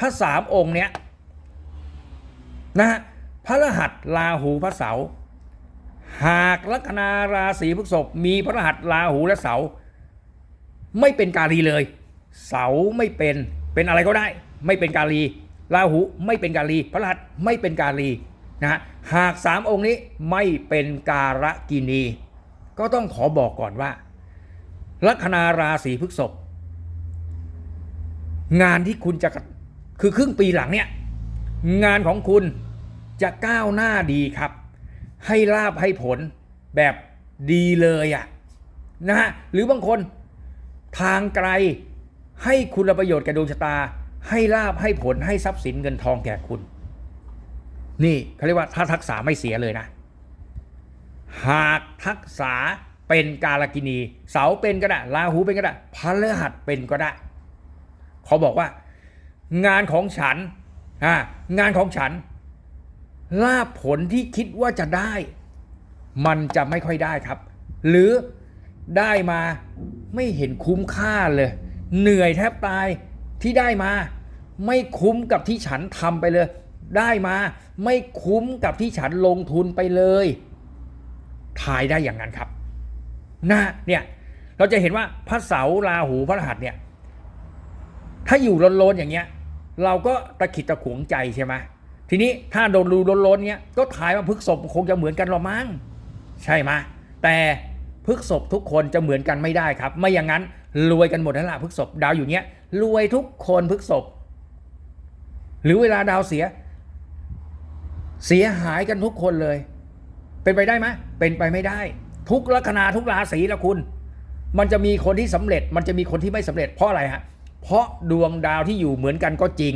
ถ้าสามองค์เนี้ยนะฮะพระรหัสลาหูพระเสาหากลัคนาราศีพฤษภมีพระรหัสลาหูและเสา ไม่เป็นกาลีเลย เสาไม่เป็นเป็นอะไรก็ได้ ไม่เป็นกาลีลาหูไม่เป็นกาลี พระรหัสไม่เป็นกาลีนะฮะหากสามองค์นี้ไม่เป็นการกินี ก็ต้องขอบอกก่อนว่า ลัคนาราศีพฤษภงานที่คุณจะ คือครึ่งปีหลังเนี่ย งานของคุณจะก้าวหน้าดีครับ ให้ลาบให้ผลแบบดีเลยอะ่ะนะฮะหรือบางคนทางไกลให้คุณประโยชน์แก่ดวงชะตา ให้ลาบให้ผลให้ทรัพย์สินเงินทองแก่คุณ นี่เขาเรียกว่าถ้าทักษะไม่เสียเลยนะ หากทักษะเป็นกาลกินี เสาเป็นก็ได้ลาหูเป็นก็ได้พระฤหัสเป็นก็ได้เขาบอกว่า งานของฉันงานของฉัน ลาภผลที่คิดว่าจะได้ มันจะไม่ค่อยได้ครับ หรือได้มาไม่เห็นคุ้มค่าเลย เหนื่อยแทบตายที่ได้มา ไม่คุ้มกับที่ฉันทำไปเลย ได้มาไม่คุ้มกับที่ฉันลงทุนไปเลยทายได้อย่างนั้นครับนะเนี่ยเราจะเห็นว่าพระเสาราหูพระรหัสเนี่ย ถ้าอยู่โลนๆอย่างเงี้ย เราก็ตะขิดตะขวงใจใช่ไหมทีนี้ถ้าโดนรูโลนๆเงี้ยก็ถ่ายว่าพฤกษบคงจะเหมือนกันหรอมั้งใช่ไหมแต่พฤกษบทุกคนจะเหมือนกันไม่ได้ครับ ไม่อย่างนั้นรวยกันหมดแล้วล่ะพฤกษบดาวอยู่เงี้ยรวยทุกคนพฤกษบหรือเวลาดาวเสีย เสียหายกันทุกคนเลย เป็นไปได้ไหมเป็นไปไม่ได้ ทุกลัคนาทุกราศีละคุณ มันจะมีคนที่สำเร็จ มันจะมีคนที่ไม่สำเร็จเพราะอะไรฮะ เพราะดวงดาวที่อยู่เหมือนกันก็จริง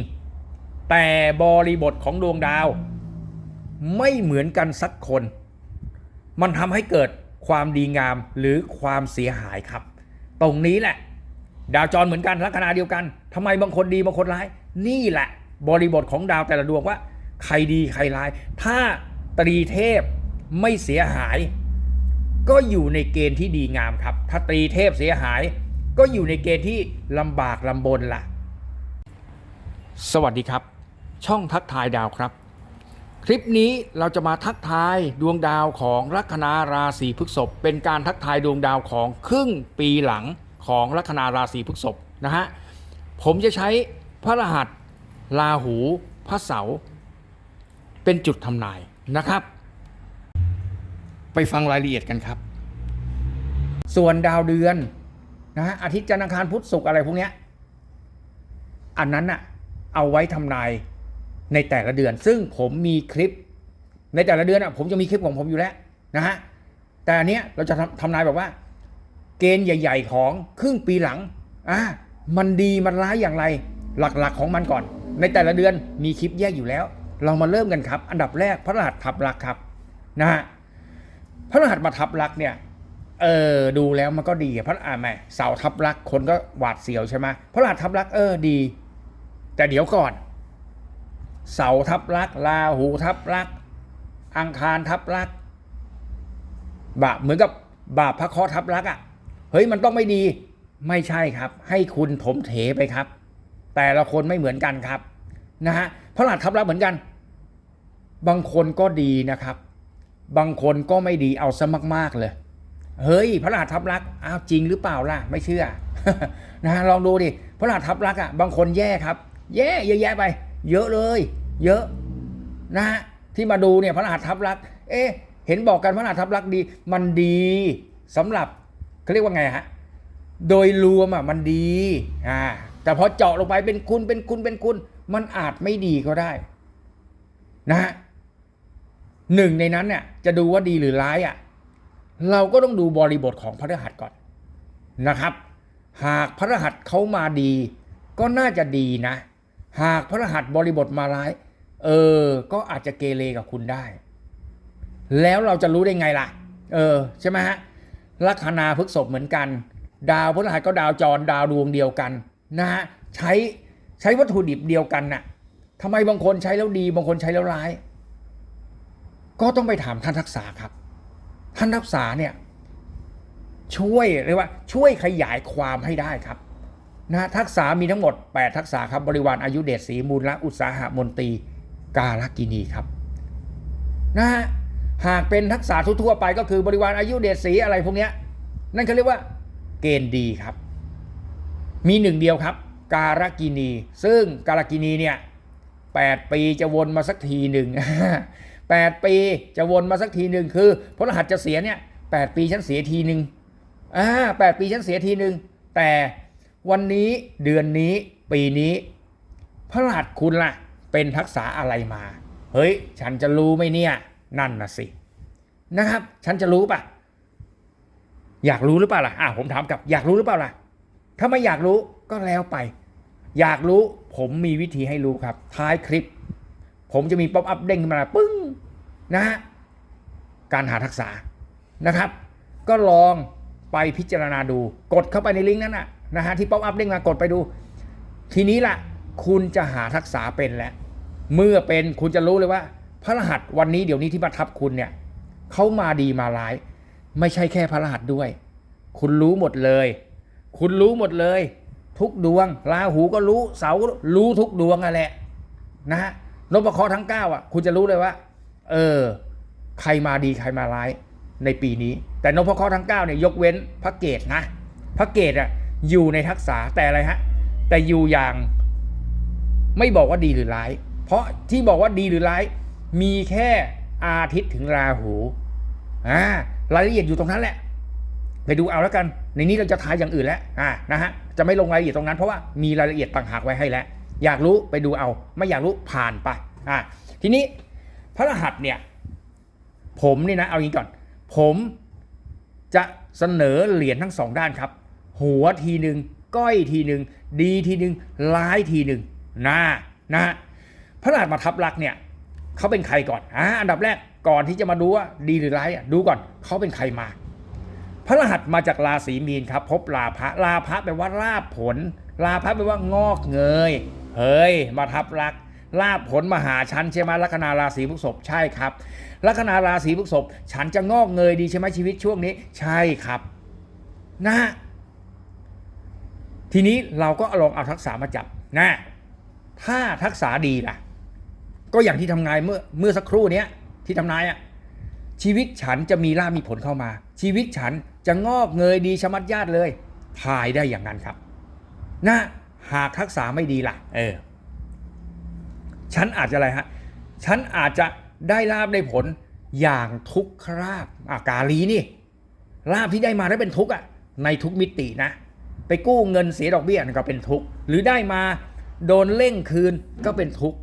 แต่บริบทของดวงดาว ไม่เหมือนกันสักคน มันทำให้เกิดความดีงามหรือความเสียหายครับ ตรงนี้แหละ ดาวจรเหมือนกันลัคนาเดียวกันทำไมบางคนดีบางคนร้าย นี่แหละ บริบทของดาวแต่ละดวงว่า ใครดีใครร้าย ถ้าตรีเทพไม่เสียหาย ก็อยู่ในเกณฑ์ที่ดีงามครับ ถ้าตรีเทพเสียหาย ก็อยู่ในเกณฑ์ที่ลำบากลำบนล่ะ สวัสดีครับ ช่องทักทายดาวครับ คลิปนี้เราจะมาทักทายดวงดาวของลัคนาราศีพฤษภเป็นการทักทายดวงดาวของครึ่งปีหลังของลัคนาราศีพฤษภนะฮะผมจะใช้พระรหัสลาหูพระเสาร์เป็นจุดทำนายนะครับ ไปฟังรายละเอียดกันครับ ส่วนดาวเดือน นะฮะอาทิตย์จันทร์อังคารพุธศุกร์อะไรพวกเนี้ยอันนั้นน่ะเอาไว้ทำนายในแต่ละเดือน ซึ่งผมมีคลิปในแต่ละเดือนอะผมจะมีคลิปของผมอยู่แล้วนะฮะแต่อันเนี้ยเราจะทำทำนายแบบว่า เกณฑ์ใหญ่ ๆ ของครึ่งปีหลังอะมันดีมันร้ายอย่างไร หลักๆของมันก่อน ในแต่ละเดือนมีคลิปแยกอยู่แล้ว เรามาเริ่มกันครับ อันดับแรกพระรหัสทับลักครับนะฮะพระรหัสมาทับลักเนี่ย เออดูแล้วมันก็ดีอะพราะอ่าแม่เสาทับลักคนก็หวาดเสียวใช่ไหมเพราะรหัสทับลักเออดี แต่เดี๋ยวก่อน เสาทับลักลาหูทับลัก อังคารทับลักบาปเหมือนกับบาปพระเคราะห์ทับลักษณ์อะเฮ้ยมันต้องไม่ดี ไม่ใช่ครับ ให้คุณถมเถไปครับ แต่ละคนไม่เหมือนกันครับนะฮะพระรหัสทับลักเหมือนกัน บางคนก็ดีนะครับ บางคนก็ไม่ดีเอาซะมาก ๆเลย เฮ้ยพระรหัสทับลักษ์อ้าวจริงหรือเปล่าล่ะไม่เชื่อนะฮะลองดูดิพระรหัสทับลักษ์อะบางคนแย่ครับ แย่เยอะแยะไป เยอะเลย เยอะนะฮะที่มาดูเนี่ยพระรหัสทับลักษ์เอ๊ะเห็นบอกกันพระรหัสทับลักษ์ดี มันดีสำหรับเขาเรียกว่าไงฮะโดยรวมอะมันดีอ่าแต่พอเจาะลงไปเป็นคุณเป็นคุณเป็นคุณ มันอาจไม่ดีก็ได้นะฮะหนึ่งในนั้นเนี่ยจะดูว่าดีหรือร้ายอะ เราก็ต้องดูบริบทของพระรหัสก่อนนะครับ หากพระรหัสเขามาดี ก็น่าจะดีนะ หากพระรหัสบริบทมาร้าย เออ ก็อาจจะเกเรกับคุณได้ แล้วเราจะรู้ได้ไงล่ะ เออ ใช่ไหมฮะลัคนาพฤกษบเหมือนกัน ดาวพฤหัสก็ดาวจรดาวดวงเดียวกันนะฮะใช้ใช้วัตถุดิบเดียวกันน่ะทำไมบางคนใช้แล้วดี บางคนใช้แล้วร้าย ก็ต้องไปถามท่านทักษะครับ ท่านทักษะเนี่ยช่วยเรียกว่าช่วยขยายความให้ได้ครับนะทักษะมีทั้งหมด 8 ทักษะครับบริวารอายุเดชศรีมูลละอุตสาหะมนตรีกาลกินีครับนะฮะหากเป็นทักษะทั่วไปก็คือบริวารอายุเดชศรีอะไรพวกเนี้ยนั่นเขาเรียกว่าเกณฑ์ดีครับ มีหนึ่งเดียวครับ การกินี ซึ่งการกินีเนี่ยแปดปีจะวนมาสักทีหนึ่ง แปดปีจะวนมาสักทีหนึ่งคือพระรหัสจะเสียเนี่ยแปดปีฉันเสียทีหนึ่งอ่าแปดปีฉันเสียทีหนึ่งแต่วันนี้เดือนนี้ปีนี้พระรหัสคุณล่ะเป็นทักษะอะไรมา เฮ้ย ฉันจะรู้ไหมเนี่ย นั่นนะสินะครับ ฉันจะรู้ปะอยากรู้หรือเปล่าล่ะอะผมถามกับอยากรู้หรือเปล่าล่ะ ถ้าไม่อยากรู้ก็แล้วไป อยากรู้ผมมีวิธีให้รู้ครับ ท้ายคลิป ผมจะมีป๊อปอัพเด้งขึ้นมาปึ้ง นะฮะการหาทักษะนะครับ ก็ลองไปพิจารณาดูกดเข้าไปในลิงก์นั้นนะนะฮะที่ป๊อปอัพเด้งมากดไปดู ทีนี้ล่ะ คุณจะหาทักษะเป็นแล้วเมื่อเป็นคุณจะรู้เลยว่า พระรหัสวันนี้เดี๋ยวนี้ที่มาทับคุณเนี่ยเขามาดีมาร้าย ไม่ใช่แค่พระรหัสด้วย คุณรู้หมดเลย คุณรู้หมดเลย ทุกดวงราหูก็รู้เสาร,รู้ทุกดวงอะแหละนะฮะนพเคราะห์ทั้ง9อะ คุณจะรู้เลยว่า เออ ใครมาดีใครมาร้ายในปีนี้ แต่นพเคราะห์ทั้ง9เนี่ยยกเว้นพระเกตนะพระเกตอะอยู่ในทักษะแต่อะไรฮะ แต่อยู่อย่างไม่บอกว่าดีหรือร้าย เพราะที่บอกว่าดีหรือร้าย มีแค่อาทิตย์ถึงราหูอ่ารายละเอียดอยู่ตรงนั้นแหละ ไปดูเอาแล้วกัน ในนี้เราจะทายอย่างอื่นแล้วอ่านะฮะจะไม่ลงรายละเอียดตรงนั้นเพราะว่ามีรายละเอียดต่างหากไว้ให้แล้ว อยากรู้ไปดูเอา ไม่อยากรู้ผ่านไปอ่าทีนี้ พระรหัสเนี่ย ผมนี่นะเอาอย่างนี้ก่อน ผมจะเสนอเหรียญทั้งสองด้านครับ หัวทีหนึ่งก้อยทีหนึ่งดีทีหนึ่งร้ายทีหนึ่งนะนะพระรหัสมาทับลักเนี่ยเขาเป็นใครก่อนอ่าอันดับแรกก่อนที่จะมาดูว่าดีหรือร้ายอะดูก่อนเขาเป็นใครมา พระรหัสมาจากราศีมีนครับ พบลาภะลาภะแปลว่าลาภผล ลาภะแปลว่างอกเงย เฮ้ย มาทับลัก ลาภผลมาหาฉันใช่ไหมลัคนาราศีพฤษภใช่ครับ ลัคนาราศีพฤษภฉันจะงอกเงยดีใช่ไหมชีวิตช่วงนี้ ใช่ครับ นะทีนี้เราก็ลองเอาทักษะมาจับนะถ้าทักษะดีล่ะ ก็อย่างที่ทำงานเมื่อเมื่อสักครู่เนี้ยที่ทำนายอะชีวิตฉันจะมีลาภมีผลเข้ามา ชีวิตฉันจะงอกเงยดีชะมัดญาติเลยทายได้อย่างนั้นครับ นะหากทักษะไม่ดีล่ะ เออ ฉันอาจจะอะไรฮะฉันอาจจะได้ลาบได้ผลอย่างทุกขลาบอากาลีนี่ลาบที่ได้มาได้เป็นทุกข์อะในทุกมิตินะ ไปกู้เงินเสียดอกเบี้ยก็เป็นทุกข์หรือได้มาโดนเร่งคืนก็เป็นทุกข์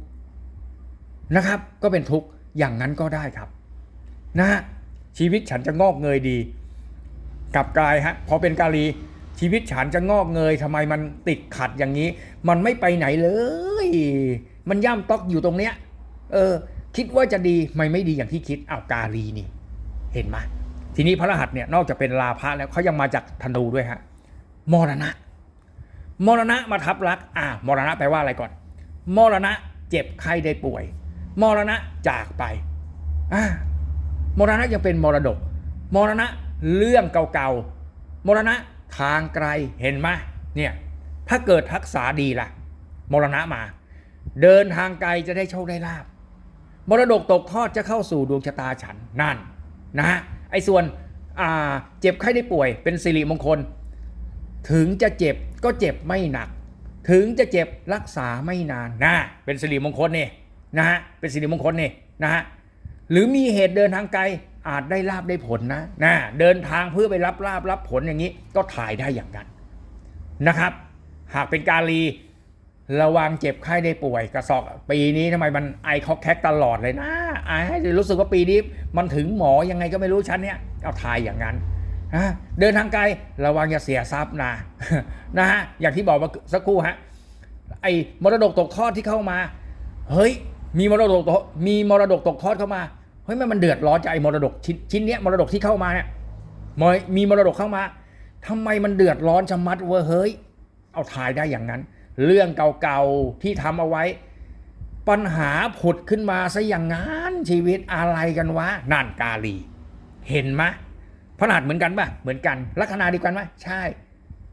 นะครับ ก็เป็นทุกข์อย่างนั้นก็ได้ครับ นะฮะชีวิตฉันจะงอกเงยดีกลับกลายฮะพอเป็นกาลีชีวิตฉันจะงอกเงยทำไมมันติดขัดอย่างนี้ มันไม่ไปไหนเลย มันย่ำต๊อกอยู่ตรงเนี้ย เออ คิดว่าจะดีไม่ไม่ดีอย่างที่คิดอ้าวกาลีนี่ เห็นไหมทีนี้พระรหัสเนี่ยนอกจากเป็นลาภะแล้วเขายังมาจากธนูด้วยฮะมรณะ มรณะมาทับรักอ่ามรณะแปลว่าอะไรก่อน มรณะเจ็บไข้ได้ป่วย มรณะจากไปอ่ามรณะยังเป็นมรดก มรณะเรื่องเก่าๆมรณะทางไกลเห็นไหมเนี่ยถ้าเกิดทักษะดีล่ะ มรณะมา เดินทางไกลจะได้โชคได้ลาบมรดกตกทอดจะเข้าสู่ดวงชะตาฉันนั่นนะฮะไอ้ส่วนอ่าเจ็บไข้ได้ป่วยเป็นสิริมงคล ถึงจะเจ็บก็เจ็บไม่หนัก ถึงจะเจ็บรักษาไม่นานนะเป็นสิริมงคลนี่นะฮะเป็นสิริมงคลนี่นะฮะหรือมีเหตุเดินทางไกลอาจได้ลาบได้ผลนะนะเดินทางเพื่อไปรับลาบรับผลอย่างนี้ ก็ถ่ายได้อย่างนั้นนะครับ หากเป็นกาลี ระวังเจ็บไข้ได้ป่วยกระสอบปีนี้ทำไมมันไอคอกแคกตลอดเลยนะไอให้รู้สึกว่าปีนี้มันถึงหมอยังไงก็ไม่รู้ชั้นเนี้ยเอาถ่ายอย่างนั้นนะเดินทางไกลระวังอย่าเสียทรัพย์นะนะฮะอย่างที่บอกมาสักครู่ฮะไอมรดกตกทอดที่เข้ามา เฮ้ย มีมรดกตกมีมรดกตกทอดเข้ามาเฮ้ยมันมันเดือดร้อนจากไอ้มรดกชิ้นชิ้นเนี้ยมรดกที่เข้ามาเนี่ยมมีมรดกเข้ามาทำไมมันเดือดร้อนชะมัดเวะเฮ้ย เอาทายได้อย่างนั้น เรื่องเก่าๆที่ทำเอาไว้ ปัญหาผุดขึ้นมาซะอย่างนั้นชีวิตอะไรกันวะนั่นกาลี เห็นไหมพระหัสเหมือนกันป่ะเหมือนกัน ลัคนาเดียวกันไหมใช่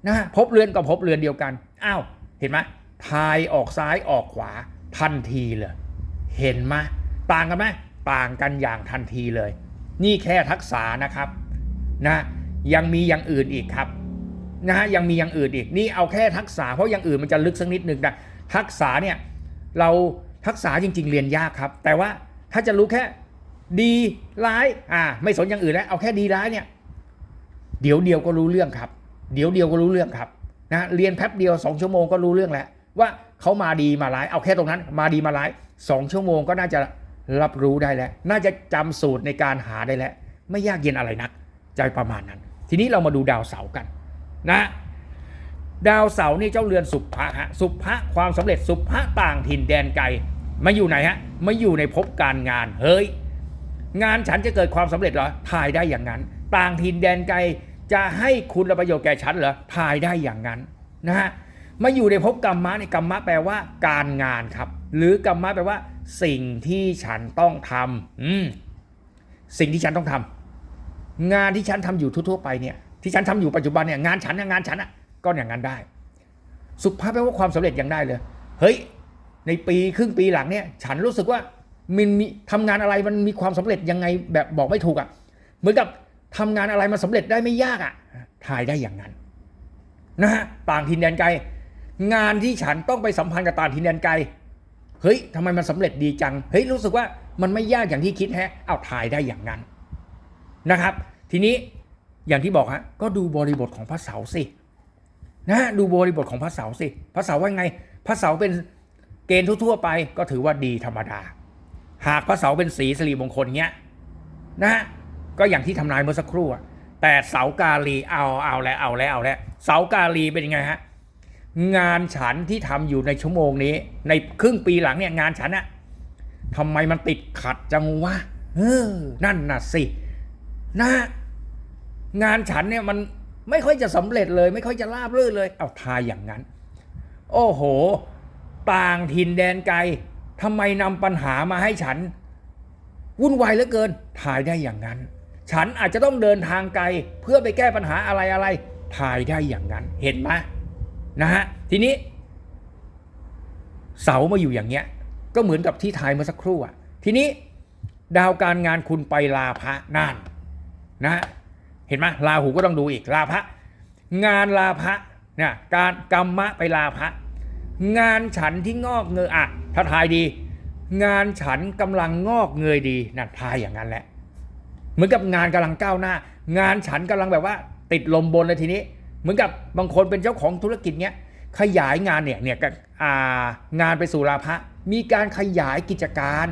นะฮะพบเรือนกับพบเรือนเดียวกันอ้าวเห็นไหมทายออกซ้ายออกขวาทันทีเลยเห็นไหมต่างกันไหมต่างกันอย่างทันทีเลย นี่แค่ทักษะนะครับนะยังมีอย่างอื่นอีกครับ นะฮะยังมีอย่างอื่นอีกนี่เอาแค่ทักษะเพราะอย่างอื่นมันจะลึกสักนิดหนึ่งนะทักษะเนี่ยเราทักษะจริง ๆ เรียนยากครับ แต่ว่าถ้าจะรู้แค่ดีร้ายอ่าไม่สนอย่างอื่นแล้ว เอาแค่ดีร้ายเนี่ยเดี๋ยวเดียวก็รู้เรื่องครับ เดี๋ยวเดียวก็รู้เรื่องครับนะเรียนแป๊บเดียวสองชั่วโมงก็รู้เรื่องแล้วว่าเขามาดีมาร้าย เอาแค่ตรงนั้นมาดีมาร้ายสองชั่วโมงก็น่าจะรับรู้ได้แล้ว น่าจะจำสูตรในการหาได้แล้ว ไม่ยากเย็นอะไรนัก ใจประมาณนั้น ทีนี้เรามาดูดาวเสาร์กัน นะดาวเสาร์นี่เจ้าเรือนสุภะฮะสุภะความสำเร็จสุภะต่างถิ่นแดนไกลมาอยู่ไหนฮะมาอยู่ในภพการงานเฮ้ยงานฉันจะเกิดความสำเร็จเหรอทายได้อย่างนั้น ต่างถิ่นแดนไกลจะให้คุณประโยชน์แก่ฉันเหรอทายได้อย่างนั้นนะฮะมาอยู่ในภพกรรมะในกรรมะแปลว่า การงานครับ หรือกรรมะแปลว่า สิ่งที่ฉันต้องทำอืมสิ่งที่ฉันต้องทำงานที่ฉันทำอยู่ทั่วๆไปเนี่ย ที่ฉันทำอยู่ปัจจุบันเนี่ยงานฉันนะงานฉันอะก็อย่างนั้นได้ สุภาพแปลว่าความสำเร็จยังได้เลย เฮ้ย ในปีครึ่งปีหลังเนี่ย ฉันรู้สึกว่ามันมีทำงานอะไรมันมีความสำเร็จยังไงแบบบอกไม่ถูกอะ่ะเหมือนกับทำงานอะไรมันสำเร็จได้ไม่ยากอะ่ะทายได้อย่างนั้นนะฮะต่างถิ่นแดนไกล งานที่ฉันต้องไปสัมพันธ์กับต่างถิ่นแดนไกลเฮ้ยทำไมมันสำเร็จดีจัง เฮ้ยรู้สึกว่ามันไม่ยากอย่างที่คิดแฮะ เอาทายได้อย่างนั้นนะครับ ทีนี้ อย่างที่บอกฮะก็ดูบริบทของพระเสาสินะดูบริบทของพระเสาสิพระเสาว่าไงพระเสาเป็นเกณฑ์ทั่วๆไปก็ถือว่าดีธรรมดา หากพระเสาเป็นสีสิริมงคลเงี้ยนะก็อย่างที่ทำนายเมื่อสักครู่แต่เสากาลีเอาเอาแล้วเอาแล้วเอาแล้วเสากาลีเป็นยังไงฮะงานฉันที่ทำอยู่ในชั่วโมงนี้ ในครึ่งปีหลังเนี่ยงานฉันอะทำไมมันติดขัดจังวะเออนั่นน่ะสินะ งานฉันเนี่ยมันไม่ค่อยจะสำเร็จเลย ไม่ค่อยจะราบรื่นเลย เอาทายอย่างนั้น โอ้โห ต่างถิ่นแดนไกลทำไมนำปัญหามาให้ฉัน วุ่นวายเหลือเกินทายได้อย่างนั้น ฉันอาจจะต้องเดินทางไกล เพื่อไปแก้ปัญหาอะไรอะไรทายได้อย่างนั้น เห็นไหมนะฮะทีนี้ เสามาอยู่อย่างเงี้ย ก็เหมือนกับที่ทายเมื่อสักครู่อะทีนี้ ดาวการงานคุณไปลาพระนั่นนะ เห็นไหมลาหูก็ต้องดูอีกลาพระงานลาพระเนี่ยการกรรมะไปลาพระงานฉันที่งอกเงยอะถ้าทายดี งานฉันกำลังงอกเงยดีนั่นทายอย่างนั้นแหละ เหมือนกับงานกำลังก้าวหน้า งานฉันกำลังแบบว่า ติดลมบนเลยทีนี้ เหมือนกับบางคนเป็นเจ้าของธุรกิจเนี้ยขยายงานเนี่ยเนี่ยกับอ่างานไปสู่ลาภะมีการขยายกิจการ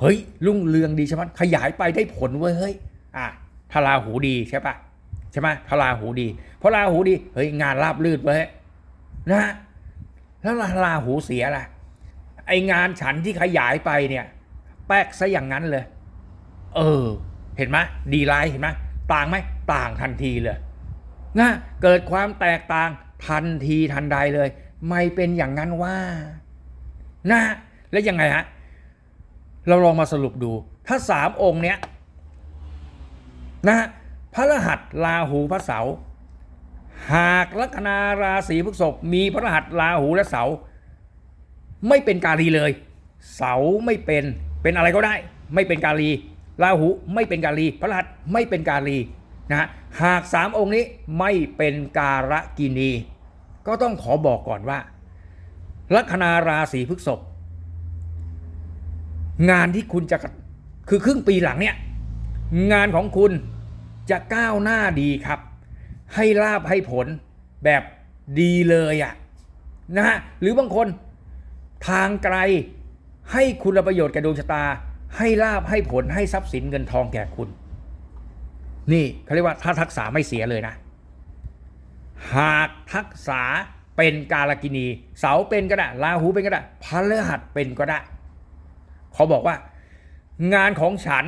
เฮ้ยรุ่งเรืองดีใช่ไหมขยายไปได้ผลเว้ยเฮ้ย อะทาราหูดีใช่ปะใช่ไหมทาราหูดีเพราะราหูดีเฮ้ยงานราบลื่นเว้ยนะฮะแล้วทาราหูเสียล่ะ ไองานฉันที่ขยายไปเนี่ย แป๊กซะอย่างนั้นเลย เออ เห็นไหมดีไลน์เห็นไหมต่างไหมต่างทันทีเลยนะเกิดความแตกต่างทันทีทันใดเลย ไม่เป็นอย่างนั้นว่านะแล้วยังไงฮะเราลองมาสรุปดู ถ้าสามองค์เนี้ย นะฮะพระรหัสลาหูพระเสาหากลัคนาราศีพฤษภมีพระรหัสลาหูและเสา ไม่เป็นกาลีเลย เสาไม่เป็นเป็นอะไรก็ได้ ไม่เป็นกาลีราหูไม่เป็นกาลี พระรหัสไม่เป็นกาลีนะฮะหากสามองค์นี้ไม่เป็นการะกินี ก็ต้องขอบอกก่อนว่า ลัคนาราศีพฤษภงานที่คุณจะคือครึ่งปีหลังเนี่ย งานของคุณจะก้าวหน้าดีครับ ให้ลาบให้ผลแบบดีเลยอะ่ะนะฮะหรือบางคนทางไกลให้คุณประโยชน์แก่ดวงชะตา ให้ลาบให้ผลให้ทรัพย์สินเงินทองแก่คุณ นี่เขาเรียกว่าถ้าทักษะไม่เสียเลยนะ หากทักษะเป็นกาลกินี เสาเป็นก็ได้ราหูเป็นก็ได้พระฤหัสเป็นก็ได้เขาบอกว่า งานของฉัน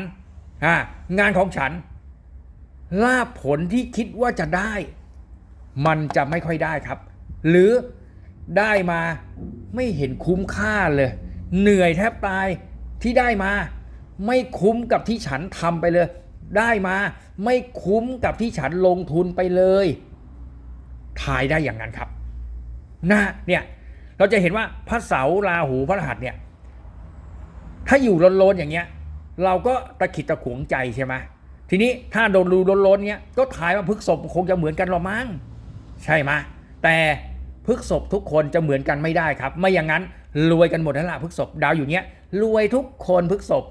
งานของฉัน ลาบผลที่คิดว่าจะได้ มันจะไม่ค่อยได้ครับ หรือได้มาไม่เห็นคุ้มค่าเลย เหนื่อยแทบตายที่ได้มา ไม่คุ้มกับที่ฉันทำไปเลย ได้มาไม่คุ้มกับที่ฉันลงทุนไปเลยทายได้อย่างนั้นครับนะเนี่ยเราจะเห็นว่าพระเสาราหูพระรหัสเนี่ย ถ้าอยู่โลนๆอย่างเงี้ย เราก็ตะขิดตะขวงใจใช่ไหมทีนี้ถ้าโดนรูโลนๆเงี้ยก็ถ่ายว่าพฤกษบคงจะเหมือนกันหรอมั้งใช่ไหมแต่พฤกษบทุกคนจะเหมือนกันไม่ได้ครับ ไม่อย่างนั้นรวยกันหมดแล้วล่ะพฤกษบดาวอยู่เงี้ยรวยทุกคนพฤกษบ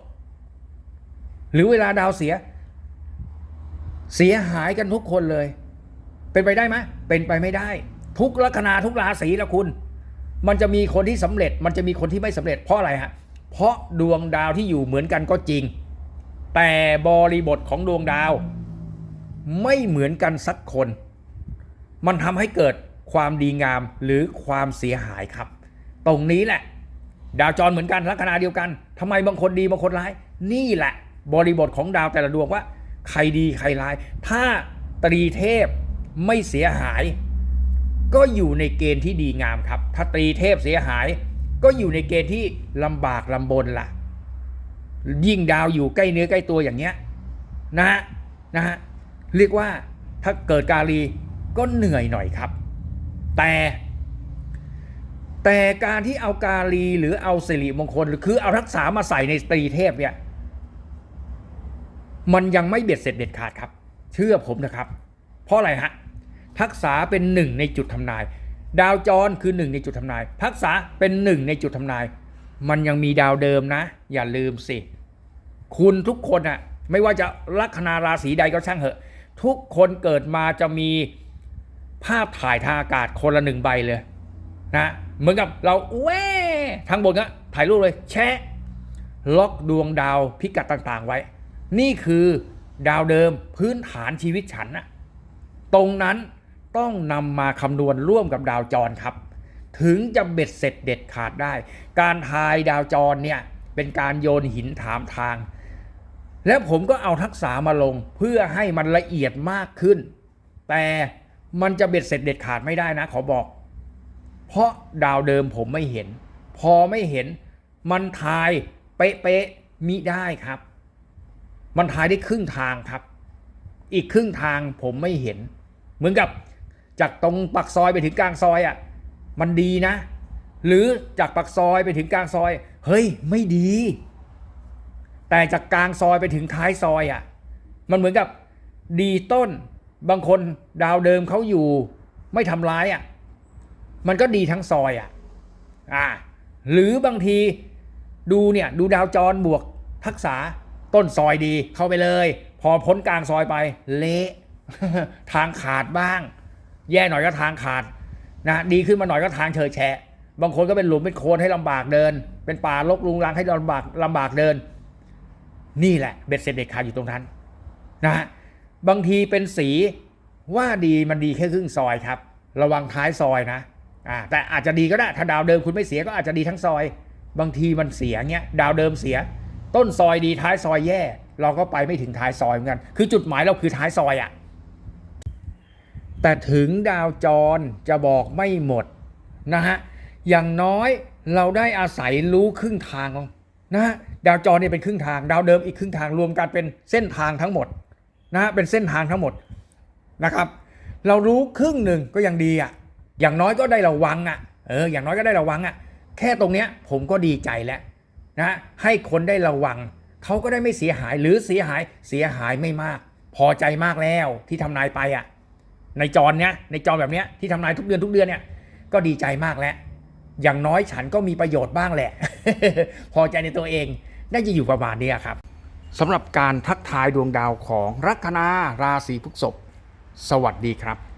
หรือเวลาดาวเสีย เสียหายกันทุกคนเลย เป็นไปได้ไหมเป็นไปไม่ได้ ทุกลัคนาทุกราศีละคุณ มันจะมีคนที่สำเร็จ มันจะมีคนที่ไม่สำเร็จเพราะอะไรฮะ เพราะดวงดาวที่อยู่เหมือนกันก็จริง แต่บริบทของดวงดาว ไม่เหมือนกันสักคน มันทำให้เกิดความดีงามหรือความเสียหายครับ ตรงนี้แหละ ดาวจรเหมือนกันลัคนาเดียวกันทำไมบางคนดีบางคนร้าย นี่แหละ บริบทของดาวแต่ละดวงว่า ใครดีใครร้าย ถ้าตรีเทพไม่เสียหาย ก็อยู่ในเกณฑ์ที่ดีงามครับ ถ้าตรีเทพเสียหาย ก็อยู่ในเกณฑ์ที่ลำบากลำบนละ่ะยิ่งดาวอยู่ใกล้เนื้อใกล้ตัวอย่างเงี้ยนะฮะนะฮะเรียกว่าถ้าเกิดกาลีก็เหนื่อยหน่อยครับ แต่ แต่การที่เอากาลีหรือเอาสิริมงคลหรือคือเอารักษามาใส่ในตรีเทพเนี่ยมันยังไม่เบ็ดเสร็จเด็ดขาดครับ เชื่อผมนะครับ เพราะอะไรฮะทักษะเป็นหนึ่งในจุดทำนาย ดาวจรคือหนึ่งในจุดทำนายทักษะเป็นหนึ่งในจุดทำนาย มันยังมีดาวเดิมนะ อย่าลืมสิ คุณทุกคนอะไม่ว่าจะลัคนาราศีใดก็ช่างเหอะ ทุกคนเกิดมาจะมีภาพถ่ายทางอากาศคนละหนึ่งใบเลยนะเหมือนกับเราแว่ทางบนก็ถ่ายรูปเลย แชะ ล็อกดวงดาวพิกัดต่างๆไว้ นี่คือดาวเดิมพื้นฐานชีวิตฉันนะตรงนั้น ต้องนำมาคำนวณร่วมกับดาวจรครับ ถึงจะเบ็ดเสร็จเด็ดขาดได้ การทายดาวจรเนี่ยเป็นการโยนหินถามทาง และผมก็เอาทักษะมาลงเพื่อให้มันละเอียดมากขึ้น แต่มันจะเบ็ดเสร็จเด็ดขาดไม่ได้นะขอบอก เพราะดาวเดิมผมไม่เห็น พอไม่เห็น มันทายเป๊ะๆมิได้ครับ มันทายได้ครึ่งทางครับ อีกครึ่งทางผมไม่เห็น เหมือนกับ จากตรงปักซอยไปถึงกลางซอยอะมันดีนะ หรือจากปักซอยไปถึงกลางซอย เฮ้ยไม่ดี แต่จากกลางซอยไปถึงท้ายซอยอะมันเหมือนกับดีต้นบางคนดาวเดิมเขาอยู่ ไม่ทำร้ายอะมันก็ดีทั้งซอยอะอ่าหรือบางทีดูเนี่ยดูดาวจรบวกทักษะต้นซอยดีเข้าไปเลย พอพ้นกลางซอยไป เละทางขาดบ้าง แย่หน่อยก็ทางขาดนะดีขึ้นมาหน่อยก็ทางเฉยแฉะบางคนก็เป็นหลุมเป็นโคลนให้ลำบากเดิน เป็นป่ารกรุงรังให้ลำบากลำบากเดิน นี่แหละเบ็ดเสร็จเด็ดขาดอยู่ตรงนั้นนะฮะบางทีเป็นสีว่าดีมันดีแค่ครึ่งซอยครับ ระวังท้ายซอยนะอ่าแต่อาจจะดีก็ได้ถ้าดาวเดิมคุณไม่เสียก็อาจจะดีทั้งซอย บางทีมันเสียเงี้ยดาวเดิมเสีย ต้นซอยดีท้ายซอยแย่ เราก็ไปไม่ถึงท้ายซอยเหมือนกัน คือจุดหมายเราคือท้ายซอยอะ่ะ แต่ถึงดาวจรจะบอกไม่หมดนะฮะอย่างน้อยเราได้อาศัยรู้ครึ่งทางนะฮะดาวจรเนี่ยเป็นครึ่งทาง ดาวเดิมอีกครึ่งทางรวมกันเป็นเส้นทางทั้งหมดนะฮะเป็นเส้นทางทั้งหมดนะครับ เรารู้ครึ่งหนึ่งก็ยังดีอะอย่างน้อยก็ได้ระวังอะเอออย่างน้อยก็ได้ระวังอะแค่ตรงเนี้ยผมก็ดีใจแล้วนะให้คนได้ระวังเขาก็ได้ไม่เสียหายหรือเสียหายเสียหายไม่มาก พอใจมากแล้วที่ทำนายไปอะ ในจอเนี้ยในจอแบบเนี้ยที่ทำนายทุกเดือนทุกเดือนเนี่ยก็ดีใจมากแล้ว อย่างน้อยฉันก็มีประโยชน์บ้างแหละ พอใจในตัวเองน่าจะอยู่ประมาณนี้ครับสำหรับการทักทายดวงดาวของลัคนาราศีพฤษภสวัสดีครับ